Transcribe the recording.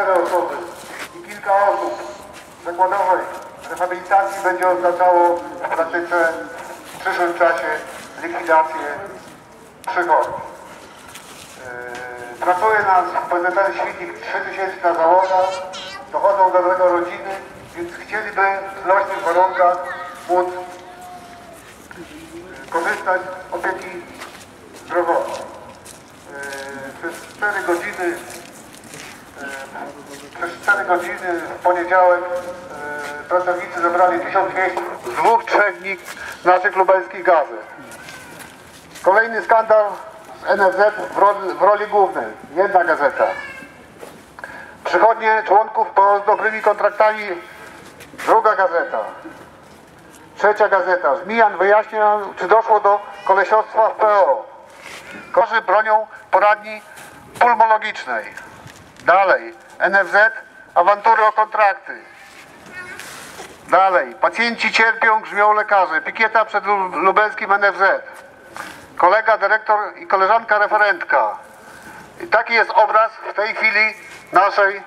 osoby i kilka osób zakładowej rehabilitacji będzie oznaczało w praktyce w przyszłym czasie likwidację przychodów. Yy, Pracuje nas w PZL Świdnik 3000 na załogach, dochodzą do tego rodziny, więc chcieliby w nośnych warunkach móc yy, korzystać z opieki zdrowotnej. Yy, Przez 4 godziny przez 4 godziny w poniedziałek e, pracownicy zebrali 1200 z dwóch, trzech dni naszych lubelskich gazet. Kolejny skandal z NFZ w roli, w roli głównej. Jedna gazeta. Przychodnie członków po z dobrymi kontraktami. Druga gazeta. Trzecia gazeta. Zmijan wyjaśnia, czy doszło do kolesiostwa w PO. Korzy bronią poradni pulmologicznej. Dalej, NFZ, awantury o kontrakty. Dalej, pacjenci cierpią, grzmią lekarze. Pikieta przed lu- lubelskim NFZ. Kolega, dyrektor i koleżanka referentka. I taki jest obraz w tej chwili naszej